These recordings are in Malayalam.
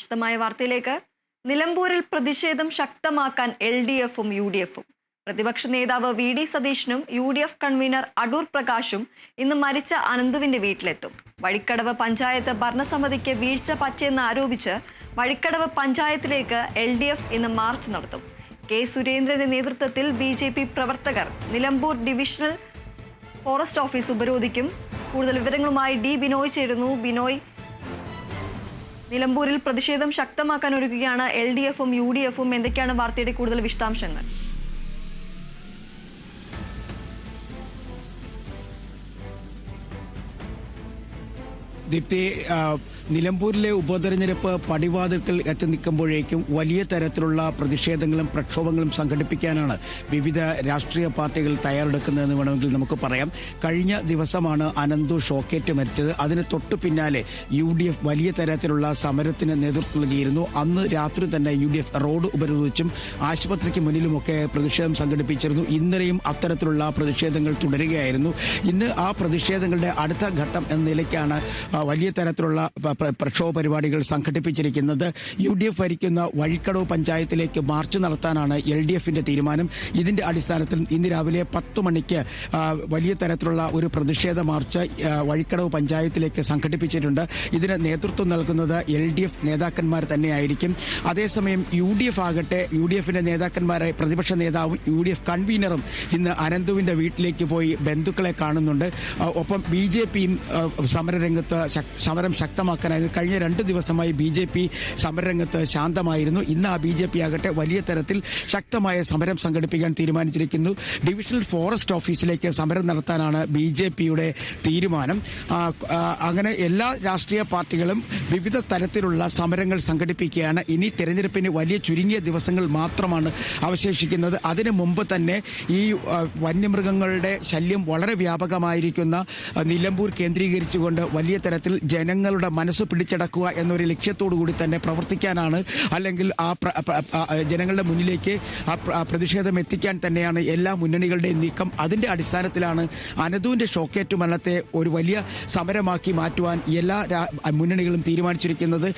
വിശദമായ വാർത്തയിലേക്ക്. നിലമ്പൂരിൽ പ്രതിഷേധം ശക്തമാക്കാൻ എൽ ഡി എഫും യു ഡി എഫും. പ്രതിപക്ഷ നേതാവ് വി ഡി സതീശനും U D F convener Adoor പ്രകാശും ഇന്ന് മരിച്ച അനന്തുവിന്റെ വീട്ടിലെത്തും. വഴിക്കടവ് പഞ്ചായത്ത് ഭരണസമിതിക്ക് വീഴ്ച പറ്റിയെന്ന് ആരോപിച്ച് വഴിക്കടവ് പഞ്ചായത്തിലേക്ക് എൽ ഡി എഫ് ഇന്ന് മാർച്ച് നടത്തും. കെ സുരേന്ദ്രന്റെ നേതൃത്വത്തിൽ ബി ജെ പി പ്രവർത്തകർ നിലമ്പൂർ ഡിവിഷണൽ ഫോറസ്റ്റ് ഓഫീസ് ഉപരോധിക്കും. കൂടുതൽ വിവരങ്ങളുമായി ഡി ബിനോയ് ചേരുന്നു. ബിനോയ് നിലമ്പൂരിൽ പ്രതിഷേധം ശക്തമാക്കാൻ ഒരുക്കുകയാണ് എൽ ഡി എഫും യു ഡി എഫും. എന്തൊക്കെയാണ് വാർത്തയുടെ കൂടുതൽ വിശദാംശങ്ങൾ? ദീപ്തി നിലമ്പൂരിലെ ഉപതെരഞ്ഞെടുപ്പ് പടിവാതിൽക്കൽ എത്തി നിൽക്കുമ്പോഴേക്കും വലിയ തരത്തിലുള്ള പ്രതിഷേധങ്ങളും പ്രക്ഷോഭങ്ങളും സംഘടിപ്പിക്കാനാണ് വിവിധ രാഷ്ട്രീയ പാർട്ടികൾ തയ്യാറെടുക്കുന്നതെന്ന് വേണമെങ്കിൽ നമുക്ക് പറയാം. കഴിഞ്ഞ ദിവസമാണ് അനന്തു ഷോക്കേറ്റ് മരിച്ചത്. അതിന് തൊട്ടു പിന്നാലെ യു ഡി എഫ് വലിയ തരത്തിലുള്ള സമരത്തിന് നേതൃത്വം നൽകിയിരുന്നു. അന്ന് രാത്രി തന്നെ യു ഡി എഫ് റോഡ് ഉപരോധിച്ചും ആശുപത്രിക്ക് മുന്നിലുമൊക്കെ പ്രതിഷേധം സംഘടിപ്പിച്ചിരുന്നു. ഇന്നലെയും അത്തരത്തിലുള്ള പ്രതിഷേധങ്ങൾ തുടരുകയായിരുന്നു. ഇന്ന് ആ പ്രതിഷേധങ്ങളുടെ അടുത്ത ഘട്ടം എന്ന നിലയ്ക്കാണ് വലിയ തരത്തിലുള്ള പ്രക്ഷോഭ പരിപാടികൾ സംഘടിപ്പിച്ചിരിക്കുന്നത് യു ഡി എഫ് ഭരിക്കുന്ന വഴിക്കടവ് പഞ്ചായത്തിലേക്ക് മാർച്ച് നടത്താനാണ് എൽ ഡി എഫിന്റെ തീരുമാനം. ഇതിന്റെ അടിസ്ഥാനത്തിൽ ഇന്ന് രാവിലെ പത്ത് മണിക്ക് വലിയ തരത്തിലുള്ള ഒരു പ്രതിഷേധ മാർച്ച് വഴിക്കടവ് പഞ്ചായത്തിലേക്ക് സംഘടിപ്പിച്ചിട്ടുണ്ട്. ഇതിന് നേതൃത്വം നൽകുന്നത് എൽ ഡി എഫ് നേതാക്കന്മാർ തന്നെയായിരിക്കും. അതേസമയം യു ഡി എഫ് ആകട്ടെ യു ഡി എഫിന്റെ നേതാക്കന്മാരെ പ്രതിപക്ഷ നേതാവും യു ഡി എഫ് കൺവീനറും ഇന്ന് അനന്തുവിന്റെ വീട്ടിലേക്ക് പോയി ബന്ധുക്കളെ കാണുന്നുണ്ട്. ഒപ്പം ബി ജെ പിയും സമരരംഗത്ത് സമരം ശക്തമാക്കാനായിരുന്നു. കഴിഞ്ഞ രണ്ട് ദിവസമായി ബി ജെ പി സമരരംഗത്ത് ശാന്തമായിരുന്നു. ഇന്ന് ആ ബി ജെ പി ആകട്ടെ വലിയ തരത്തിൽ ശക്തമായ സമരം സംഘടിപ്പിക്കാൻ തീരുമാനിച്ചിരിക്കുന്നു. ഡിവിഷണൽ ഫോറസ്റ്റ് ഓഫീസിലേക്ക് സമരം നടത്താനാണ് ബി ജെ പിയുടെ തീരുമാനം. അങ്ങനെ എല്ലാ രാഷ്ട്രീയ പാർട്ടികളും വിവിധ തരത്തിലുള്ള സമരങ്ങൾ സംഘടിപ്പിക്കുകയാണ്. ഇനി തെരഞ്ഞെടുപ്പിന് വലിയ ചുരുങ്ങിയ ദിവസങ്ങൾ മാത്രമാണ് അവശേഷിക്കുന്നത്. അതിനു മുമ്പ് തന്നെ ഈ വന്യമൃഗങ്ങളുടെ ശല്യം വളരെ വ്യാപകമായിരിക്കുന്ന നിലമ്പൂർ കേന്ദ്രീകരിച്ചുകൊണ്ട് വലിയ തരത്തിൽ ജനങ്ങളുടെ മനസ്സ് പിടിച്ചടക്കുക എന്നൊരു ലക്ഷ്യത്തോടു കൂടി തന്നെ പ്രവർത്തിക്കാനാണ് അല്ലെങ്കിൽ ആ ജനങ്ങളുടെ മുന്നിലേക്ക് ആ പ്ര- പ്രതിഷേധം എത്തിക്കാൻ തന്നെയാണ് എല്ലാ മുന്നണികളുടെയും നീക്കം. അതിന്റെ അടിസ്ഥാനത്തിലാണ് അനതുവിന്റെ ഷോക്കേറ്റ് മരണത്തെ ഒരു വലിയ സമരമാക്കി മാറ്റുവാൻ എല്ലാ മുന്നണികളും തീരുമാനിച്ചിരിക്കുന്നത്.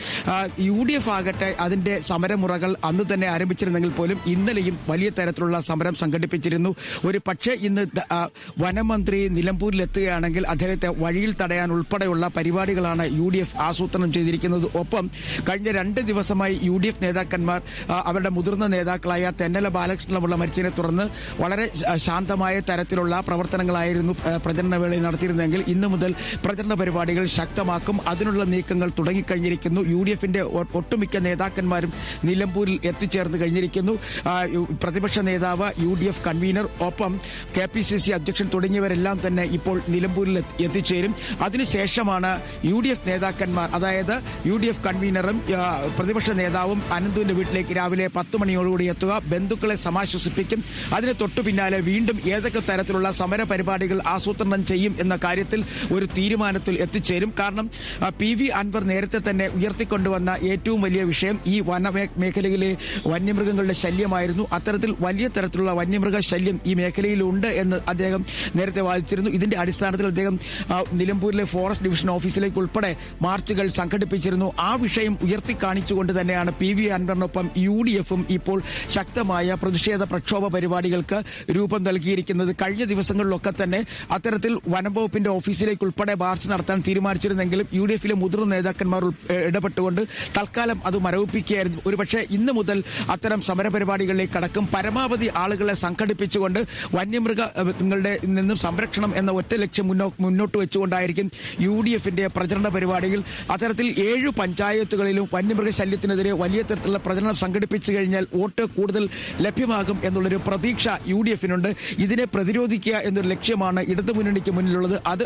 യു ഡി എഫ് ആകട്ടെ അതിന്റെ സമരമുറകൾ അന്ന് തന്നെ ആരംഭിച്ചിരുന്നെങ്കിൽ പോലും ഇന്നലെയും വലിയ തരത്തിലുള്ള സമരം സംഘടിപ്പിച്ചിരുന്നു. ഒരു പക്ഷേ ഇന്ന് വനമന്ത്രി നിലമ്പൂരിലെത്തുകയാണെങ്കിൽ അദ്ദേഹത്തെ വഴിയിൽ തടയാൻ ഉൾപ്പെടെയുള്ള പരിപാടികളാണ് യു ഡി എഫ് ആസൂത്രണം ചെയ്തിരിക്കുന്നത്. ഒപ്പം കഴിഞ്ഞ രണ്ട് ദിവസമായി യു ഡി എഫ് നേതാക്കന്മാർ അവരുടെ മുതിർന്ന നേതാക്കളായ തെന്നല ബാലകൃഷ്ണപിള്ള മരിച്ചതിനെ തുടർന്ന് വളരെ ശാന്തമായ തരത്തിലുള്ള പ്രവർത്തനങ്ങളായിരുന്നു പ്രചരണ വേളയിൽ നടത്തിയിരുന്നെങ്കിൽ ഇന്നു മുതൽ പ്രചരണ പരിപാടികൾ ശക്തമാക്കും. അതിനുള്ള നീക്കങ്ങൾ തുടങ്ങിക്കഴിഞ്ഞിരിക്കുന്നു. യു ഡി എഫിന്റെ ഒട്ടുമിക്ക നേതാക്കന്മാരും നിലമ്പൂരിൽ എത്തിച്ചേർന്ന് കഴിഞ്ഞിരിക്കുന്നു. പ്രതിപക്ഷ നേതാവ് യു ഡി എഫ് കൺവീനർ ഒപ്പം കെ പി സി സി അധ്യക്ഷൻ തുടങ്ങിയവരെല്ലാം തന്നെ ഇപ്പോൾ നിലമ്പൂരിൽ എത്തിച്ചേരും. അതിനുശേഷമാണ് യു ഡി എഫ് നേതാക്കന്മാർ അതായത് യു ഡി എഫ് കൺവീനറും പ്രതിപക്ഷ നേതാവും അനന്തുവിന്റെ വീട്ടിലേക്ക് രാവിലെ പത്ത് മണിയോടുകൂടി എത്തുക. ബന്ധുക്കളെ സമാശ്വസിപ്പിക്കും. അതിന് തൊട്ടു പിന്നാലെ വീണ്ടും ഏതൊക്കെ തരത്തിലുള്ള സമര പരിപാടികൾ ആസൂത്രണം ചെയ്യും എന്ന കാര്യത്തിൽ ഒരു തീരുമാനത്തിൽ എത്തിച്ചേരും. കാരണം പി വി അൻവർ നേരത്തെ തന്നെ ഉയർത്തിക്കൊണ്ടുവന്ന ഏറ്റവും വലിയ വിഷയം ഈ വന മേഖലയിലെ വന്യമൃഗങ്ങളുടെ ശല്യമായിരുന്നു. അത്തരത്തിൽ വലിയ തരത്തിലുള്ള വന്യമൃഗ ശല്യം ഈ മേഖലയിലുണ്ട് എന്ന് അദ്ദേഹം നേരത്തെ വാദിച്ചിരുന്നു. ഇതിന്റെ അടിസ്ഥാനത്തിൽ അദ്ദേഹം നിലമ്പൂരിലെ ഫോറസ്റ്റ് ഡിവിഷൻ ഓഫീസിലേക്ക് ഉൾപ്പെടെ മാർച്ചുകൾ സംഘടിപ്പിച്ചിരുന്നു. ആ വിഷയം ഉയർത്തി കാണിച്ചുകൊണ്ട് തന്നെയാണ് പി വി അൻവറിനൊപ്പം യു ഡി എഫും ഇപ്പോൾ ശക്തമായ പ്രതിഷേധ പ്രക്ഷോഭ പരിപാടികൾക്ക് രൂപം നൽകിയിരിക്കുന്നത്. കഴിഞ്ഞ ദിവസങ്ങളിലൊക്കെ തന്നെ അത്തരത്തിൽ വനംവകുപ്പിന്റെ ഓഫീസിലേക്ക് ഉൾപ്പെടെ മാർച്ച് നടത്താൻ തീരുമാനിച്ചിരുന്നെങ്കിലും യു ഡി എഫിലെ മുതിർന്ന നേതാക്കന്മാർ ഇടപെട്ടുകൊണ്ട് തൽക്കാലം അത് മരവിപ്പിക്കുകയായിരുന്നു. ഒരുപക്ഷെ ഇന്ന് മുതൽ അത്തരം സമരപരിപാടികളിലേക്ക് കടക്കും പരമാവധി ആളുകളെ സംഘടിപ്പിച്ചുകൊണ്ട് വന്യമൃഗങ്ങളുടെ നിന്നും സംരക്ഷണം എന്ന ഒറ്റ ലക്ഷ്യം മുന്നോട്ട് വെച്ചുകൊണ്ടായിരിക്കും യു ഡി എഫിന്റെ പ്രചരണ പരിപാടിയിൽ അത്തരത്തിൽ ഏഴ് പഞ്ചായത്തുകളിലും വന്യമൃഗ ശല്യത്തിനെതിരെ വലിയ തരത്തിലുള്ള പ്രചരണം സംഘടിപ്പിച്ചു കഴിഞ്ഞാൽ വോട്ട് കൂടുതൽ ലഭ്യമാകും എന്നുള്ളൊരു പ്രതീക്ഷ യു ഡി എഫിനുണ്ട് ഇതിനെ പ്രതിരോധിക്കുക എന്നൊരു ലക്ഷ്യമാണ് ഇടതുമുന്നണിക്ക് മുന്നിലുള്ളത്. അത്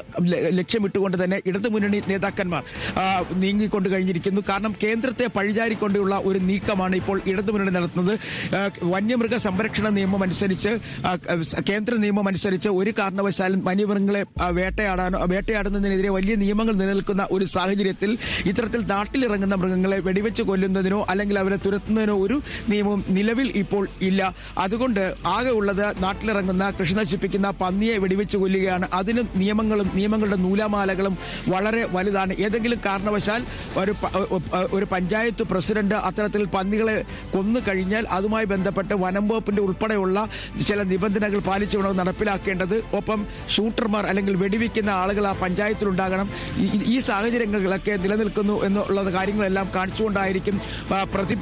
ലക്ഷ്യമിട്ടുകൊണ്ട് തന്നെ ഇടതുമുന്നണി നേതാക്കന്മാർ ആ, നീങ്ങിക്കൊണ്ട് കഴിഞ്ഞിരിക്കുന്നു. കാരണം കേന്ദ്രത്തെ പഴിചാരിക്കൊണ്ടുള്ള ഒരു നീക്കമാണ് ഇപ്പോൾ ഇടതുമുന്നണി നടത്തുന്നത്. വന്യമൃഗ സംരക്ഷണ നിയമം അനുസരിച്ച് കേന്ദ്ര നിയമം അനുസരിച്ച് ഒരു കാരണവശാലും വന്യമൃഗങ്ങളെ വേട്ടയാടാനോ വേട്ടയാടുന്നതിനെതിരെ വലിയ നിയമങ്ങൾ നിലനിൽക്കുന്ന ഒരു സാഹചര്യത്തിൽ ഇത്തരത്തിൽ നാട്ടിലിറങ്ങുന്ന മൃഗങ്ങളെ വെടിവെച്ച് കൊല്ലുന്നതിനോ അല്ലെങ്കിൽ അവരെ തുരത്തുന്നതിനോ ഒരു നിയമവും നിലവിൽ ഇപ്പോൾ ഇല്ല. അതുകൊണ്ട് ആകെ ഉള്ളത് നാട്ടിലിറങ്ങുന്ന കൃഷി നശിപ്പിക്കുന്ന പന്നിയെ വെടിവെച്ച് കൊല്ലുകയാണ്. അതിന് നിയമങ്ങളും നിയമങ്ങളുടെ നൂലാമാലകളും വളരെ വലുതാണ്. ഏതെങ്കിലും കാരണവശാൽ ഒരു ഒരു പഞ്ചായത്ത് പ്രസിഡന്റ് അത്തരത്തിൽ പന്നികളെ കൊന്നു കഴിഞ്ഞാൽ അതുമായി ബന്ധപ്പെട്ട് വനം വകുപ്പിന്റെ ഉൾപ്പെടെയുള്ള ചില നിബന്ധനകൾ പാലിച്ചു നടപ്പിലാക്കേണ്ടത് ഒപ്പം ഷൂട്ടർമാർ അല്ലെങ്കിൽ വെടിവെക്കുന്ന ആളുകൾ ആ പഞ്ചായത്തിലുണ്ടാകണം. ഈ- സാഹചര്യങ്ങളൊക്കെ നിലനിൽക്കുന്നു എന്നുള്ള കാര്യങ്ങളെല്ലാം കാണിച്ചുകൊണ്ടായിരിക്കും പ്രതി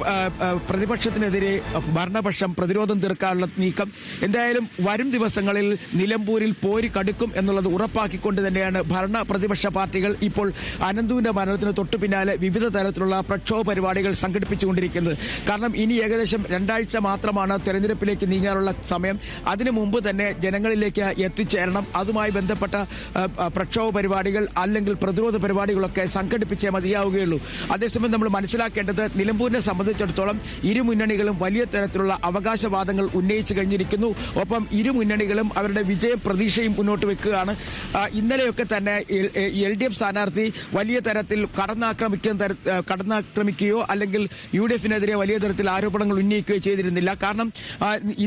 പ്രതിപക്ഷത്തിനെതിരെ ഭരണപക്ഷം പ്രതിരോധം തീർക്കാനുള്ള നീക്കം. എന്തായാലും വരും ദിവസങ്ങളിൽ നിലമ്പൂരിൽ പോരി കടുക്കും എന്നുള്ളത് ഉറപ്പാക്കിക്കൊണ്ട് തന്നെയാണ് ഭരണ പ്രതിപക്ഷ പാർട്ടികൾ ഇപ്പോൾ അനന്തുവിന്റെ മരണത്തിന് തൊട്ടു പിന്നാലെ വിവിധ തരത്തിലുള്ള പ്രക്ഷോഭ പരിപാടികൾ സംഘടിപ്പിച്ചുകൊണ്ടിരിക്കുന്നത്. കാരണം ഇനി ഏകദേശം രണ്ടാഴ്ച മാത്രമാണ് തെരഞ്ഞെടുപ്പിലേക്ക് നീങ്ങാനുള്ള സമയം. അതിനു മുമ്പ് തന്നെ ജനങ്ങളിലേക്ക് എത്തിച്ചേരണം. അതുമായി ബന്ധപ്പെട്ട പ്രക്ഷോഭ പരിപാടികൾ അല്ലെങ്കിൽ പ്രതിരോധ പരിപാടികളൊക്കെ സംഘടിപ്പിച്ചേ മതിയാവുകയുള്ളൂ. അതേസമയം നമ്മൾ മനസ്സിലാക്കേണ്ടത് നിലമ്പൂരിനെ സംബന്ധിച്ചിടത്തോളം ഇരു മുന്നണികളും വലിയ തരത്തിലുള്ള അവകാശവാദങ്ങൾ ഉന്നയിച്ചു കഴിഞ്ഞിരിക്കുന്നു. ഒപ്പം ഇരു മുന്നണികളും അവരുടെ വിജയം പ്രതീക്ഷയും മുന്നോട്ട് വെക്കുകയാണ്. ഇന്നലെയൊക്കെ തന്നെ എൽ ഡി എഫ് സ്ഥാനാർത്ഥി വലിയ തരത്തിൽ കടന്നാക്രമിക്കുന്ന കടന്നാക്രമിക്കുകയോ അല്ലെങ്കിൽ യു ഡി എഫിനെതിരെ വലിയ തരത്തിൽ ആരോപണങ്ങൾ ഉന്നയിക്കുകയോ ചെയ്തിരുന്നില്ല. കാരണം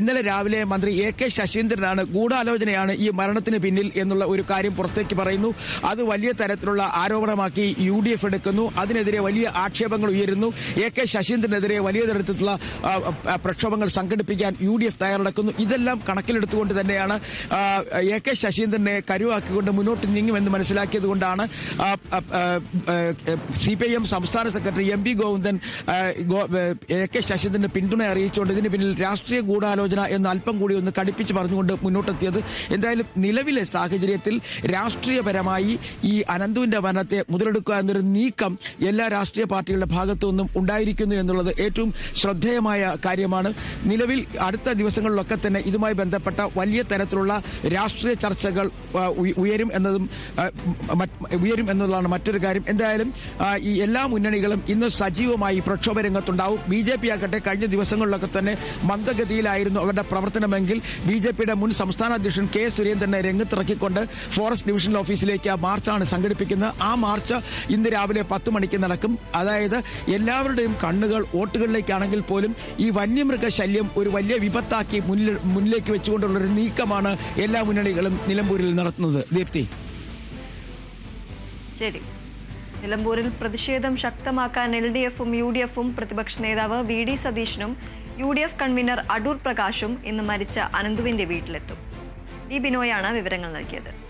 ഇന്നലെ രാവിലെ മന്ത്രി എ കെ ശശീന്ദ്രനാണ് ഗൂഢാലോചനയാണ് ഈ മരണത്തിന് പിന്നിൽ എന്നുള്ള ഒരു കാര്യം പുറത്തേക്ക് പറയുന്നു. അത് വലിയ തരത്തിലുള്ള ആരോപണമാക്കി യു ഡി എഫ് എടുക്കുന്നു. അതിനെതിരെ വലിയ ആക്ഷേപങ്ങൾ ഉയരുന്നു. എ കെ ശശീന്ദ്രനെതിരെ വലിയ തരത്തിലുള്ള പ്രക്ഷോഭങ്ങൾ സംഘടിപ്പിക്കാൻ യു ഡി എഫ് തയ്യാറെടുക്കുന്നു. ഇതെല്ലാം കണക്കിലെടുത്തുകൊണ്ട് തന്നെയാണ് എ കെ ശശീന്ദ്രനെ കരുവാക്കിക്കൊണ്ട് മുന്നോട്ട് നീങ്ങുമെന്ന് മനസ്സിലാക്കിയതുകൊണ്ടാണ് സി പി ഐ എം സംസ്ഥാന secretary M P Govindan A K ശശീന്ദ്രന്റെ പിന്തുണ അറിയിച്ചുകൊണ്ട് ഇതിന് പിന്നിൽ രാഷ്ട്രീയ ഗൂഢാലോചന എന്ന് അല്പം കൂടി ഒന്ന് കടുപ്പിച്ച് പറഞ്ഞുകൊണ്ട് മുന്നോട്ടെത്തിയത്. എന്തായാലും നിലവിലെ സാഹചര്യത്തിൽ രാഷ്ട്രീയപരമായി ഈ അനന്തുവിന്റെ മരണത്തെ മുതലെടുക്കുക എന്നൊരു നീക്കം എല്ലാ രാഷ്ട്രീയ പാർട്ടികളുടെ ഭാഗത്തു നിന്നും ഉണ്ടായിരിക്കുന്നു എന്നുള്ളത് ഏറ്റവും ശ്രദ്ധേയമായ കാര്യമാണ്. നിലവിൽ അടുത്ത ദിവസങ്ങളിലൊക്കെ തന്നെ ഇതുമായി ബന്ധപ്പെട്ട വലിയ തരത്തിലുള്ള രാഷ്ട്രീയ ചർച്ചകൾ ഉയരും എന്നതും ഉയരും എന്നുള്ളതാണ് മറ്റൊരു കാര്യം. എന്തായാലും ഈ എല്ലാ മുന്നണികളും ഇന്ന് സജീവമായി പ്രക്ഷോഭ രംഗത്തുണ്ടാവും. ബി ജെ പി ആകട്ടെ കഴിഞ്ഞ ദിവസങ്ങളിലൊക്കെ തന്നെ മന്ദഗതിയിലായിരുന്നു അവരുടെ പ്രവർത്തനമെങ്കിൽ ബി ജെ പിയുടെ മുൻ സംസ്ഥാന അധ്യക്ഷൻ കെ സുരേന്ദ്രനെ രംഗത്തിറക്കിക്കൊണ്ട് ഫോറസ്റ്റ് ഡിവിഷണൽ ഓഫീസിലേക്ക് മാർച്ചാണ് സംഘടിപ്പിക്കുന്നത്. ആ മാർച്ച് ഇന്ന് രാവിലെ പത്ത് മണിക്ക് നടക്കും. അതായത് എല്ലാവരുടെയും കണ്ണുകൾ വോട്ടുകളിലേക്കാണെങ്കിൽ പോലും ഈ വന്യമൃഗ ശല്യം ഒരു വലിയ വിപത്താക്കി മുന്നിൽ മുന്നിലേക്ക് വെച്ചുകൊണ്ടുള്ള ഒരു നീക്കമാണ് എല്ലാ മുന്നണികളും നിലമ്പൂരിൽ നടത്തുന്നത്. ദീപ്തി. ശരി. നിലമ്പൂരിൽ പ്രതിഷേധം ശക്തമാക്കാൻ എൽ ഡി എഫും യു ഡി എഫും പ്രതിപക്ഷ നേതാവ് V D സതീഷിനും U D F convener Adoor പ്രകാശും ഇന്ന് മരിച്ച അനന്തുവിന്റെ വീട്ടിലെത്തും. ഡി ബിനോയാണ് വിവരങ്ങൾ നൽകിയത്.